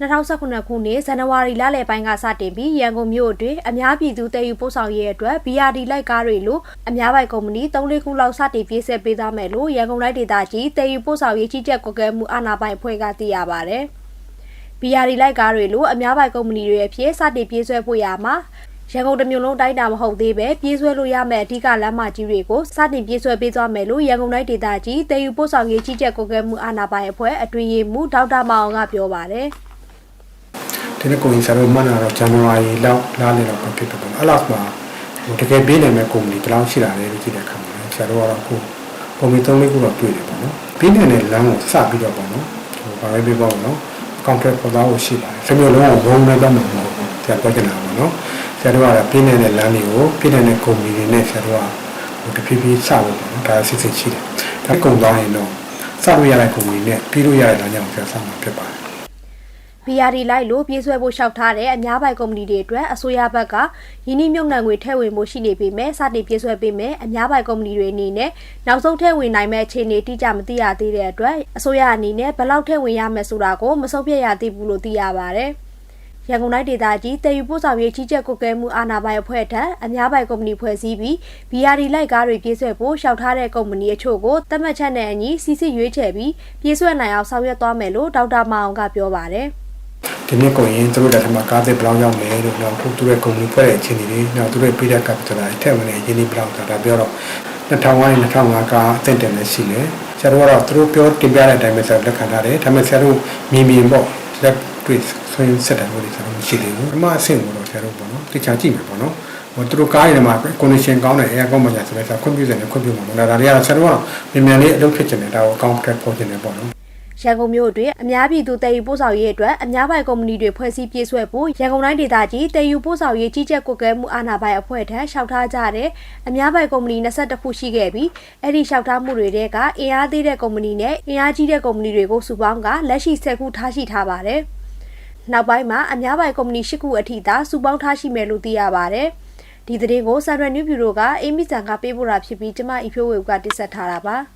2019ခုနှစ်ဇန်နဝါရီလလယ်ပိုင်းကစတင်ပြီးရန်ကုန်မြို့အတွင်းအများပြည်သူတည်ယူပို့ဆောင်ရေးအတွက် BRD လိုက်ကားတွေလိုအများပိုင်ကုမ္ပဏီ3-4ခုလောက်စတင်ပြေးဆက်ပေးသားမယ်လို့ရန်ကုန်တိုင်းဒေသကြီးတည်ယူပို့ဆောင်ရေးကြီးကြပ်ကွက်ကဲမှုအာဏာပိုင်အဖွဲ့ကသိရပါဗျ။ BRD လိုက်ကားတွေလိုအများပိုင်ကုမ္ပဏီတွေအဖြစ်စတင်ပြေးဆွဲဖို့ရမှာရန်ကုန်တမျိုးလုံးတိုင်းတာမဟုတ်သေးပဲပြေးဆွဲလို့ရမယ့်အဓိကလမ်းမကြီးတွေကိုစတင်ပြေးဆွဲပေးသွားမယ်လို့ရန်ကုန်တိုင်းဒေသကြီးတည်ယူပို့ဆောင်ရေးကြီးကြပ်ကွက်ကဲမှုအာဏာပိုင်အဖွဲ့အတွင်းရေးမှူးဒေါက်တာမောင်အောင်ကပြောပါတယ်။ ဒီနေ့ကိုရင်ဆရာတို့မှတ်လာတော့ဇန်နဝါရီလောက်လာနေတော့ဖြစ်တော့ပေါ့အဲ့လောက်မှာဟိုတကယ်ပေးနိုင်မဲ့ကုမ္ပဏီတလောက်ရှိလာတယ်လို့ကြည့်တဲ့အခါမှာဆရာတို့ကတော့အခုကုမ္ပဏီသုံးလေးခုတော့တွေ့တယ်ပေါ့နော်ပေးနိုင်တဲ့လမ်းကိုစပြီးတော့ပေါ့နော်ဟိုဘာပဲပြောပေါ့နော် contract ပေါ်သားကိုရှိပါတယ်စမျိုးလုံးကိုဘုံနဲ့တော့မဟုတ်ဘူးဆရာပြောချင်တာပေါ့နော်ဆရာတို့ကပေးနိုင်တဲ့လမ်းတွေကိုပေးနိုင်တဲ့ကုမ္ပဏီတွေနဲ့ဆရာတို့ကဟိုတဖြည်းဖြည်းစဖို့ပေါ့နော်ဒါစစ်စစ်ရှိတယ်ဒါကုန်သွားရင်တော့စလို့ရတဲ့ကုမ္ပဏီနဲ့ပြီးလို့ရတဲ့လမ်းကြောင်းဆရာစမှာဖြစ်ပါတယ် BRD လိုက်လို့ပြေးဆွဲဖို့လျှောက်ထားတဲ့အများပိုင်ကုမ္ပဏီတွေအတွက်အစိုးရဘက်ကယင်းနှမြုပ်နှံငွေထည့်ဝင်မှုရှိနေပေမဲ့စတင်ပြေးဆွဲပေးမယ်အများပိုင်ကုမ္ပဏီတွေအနေနဲ့နောက်ဆုံးထည့်ဝင်နိုင်မဲ့အခြေအနေတိကျမသိရသေးတဲ့အတွက်အစိုးရအနေနဲ့ဘယ်လောက်ထည့်ဝင်ရမယ်ဆိုတာကိုမဆုံးဖြတ်ရသေးဘူးလို့သိရပါဗျ။ရန်ကုန်တိုင်းဒေသကြီးတည်ယူပို့ဆောင်ရေးကြီးကြပ်ကွက်ကဲမှုအာဏာပိုင်အဖွဲ့ထံအများပိုင်ကုမ္ပဏီဖွဲ့စည်းပြီး BRD လိုက်ကားတွေပြေးဆွဲဖို့လျှောက်ထားတဲ့ကုမ္ပဏီအချို့ကိုတတ်မှတ်ချက်နဲ့အညီစီစစ်ရွေးချယ်ပြီးပြေးဆွဲနိုင်အောင်ဆောင်ရွက်သွားမယ်လို့ဒေါက်တာမောင်အောင်ကပြောပါတယ်။ ဒီနေ့ကိုရင်သူတို့လက်ထက်မှာကားသစ်ဘယ်လောက်ရောက်မယ်လို့နောက်ခုသူတို့ကုမ္ပဏီဖွဲ့တဲ့အခြေအနေတွေနောက်သူတို့ပေးတဲ့ capital တွေထည့်ဝင်တဲ့ရင်းနှီးဘယ်လောက်ဆိုတာပြောတော့2000ဝိုင်း2005ကားအသင့်တယ်လည်းရှိတယ်ဆရာတို့ကတော့သူတို့ပြောတင်ပြတဲ့အတိုင်းပဲဆရာလက်ခံထားတယ်ဒါပေမဲ့ဆရာတို့မြင်မြင်ပေါ့လက်တွေ့ဆွေးဆက်တယ်လို့ဆရာတို့မရှိသေးဘူးအမှအဆင့်ကိုတော့ဆရာတို့ပေါ့နော်သိချာကြည့်မယ်ပေါ့နော်ဟိုသူတို့ကားရည်မှာ condition ကောင်းတယ် air ကောင်းမှညာဆိုတော့ဆရာခွင့်ပြုတယ်နဲ့ခွင့်ပြုမှာမဟုတ်လားဒါတွေကတော့ဆရာတို့ကတော့မြန်မြန်လေးအလုပ်ဖြစ်ချင်တယ်ဒါကို account ပေါ်ချင်တယ်ပေါ့နော် ရန်ကုန်မြို့အတွင်းအများပြည်သူတည်ယူပို့ဆောင်ရေးအတွက်အများပိုင်ကုမ္ပဏီတွေဖွဲ့စည်းပြေးဆွဲဖို့ရန်ကုန်တိုင်းဒေသကြီးတည်ယူပို့ဆောင်ရေးကြီးကြပ်ကွက်ကဲမှုအာဏာပိုင်အဖွဲ့ထံလျှောက်ထားကြတဲ့အများပိုင်ကုမ္ပဏီ22ခုရှိခဲ့ပြီးအဲ့ဒီလျှောက်ထားမှုတွေတဲကအင်အားသေးတဲ့ကုမ္ပဏီနဲ့အင်အားကြီးတဲ့ကုမ္ပဏီတွေကိုစုပေါင်းကလက်ရှိ10ခုထားရှိထားပါတယ်။နောက်ပိုင်းမှာအများပိုင်ကုမ္ပဏီ10ခုအထိသာစုပေါင်းထားရှိမယ်လို့သိရပါတယ်။ဒီသတင်းကို Central New Bureau ကအေးမီဆန်ကပေးပို့တာဖြစ်ပြီးကျမအီဖြိုးဝေကတင်ဆက်ထားတာပါ။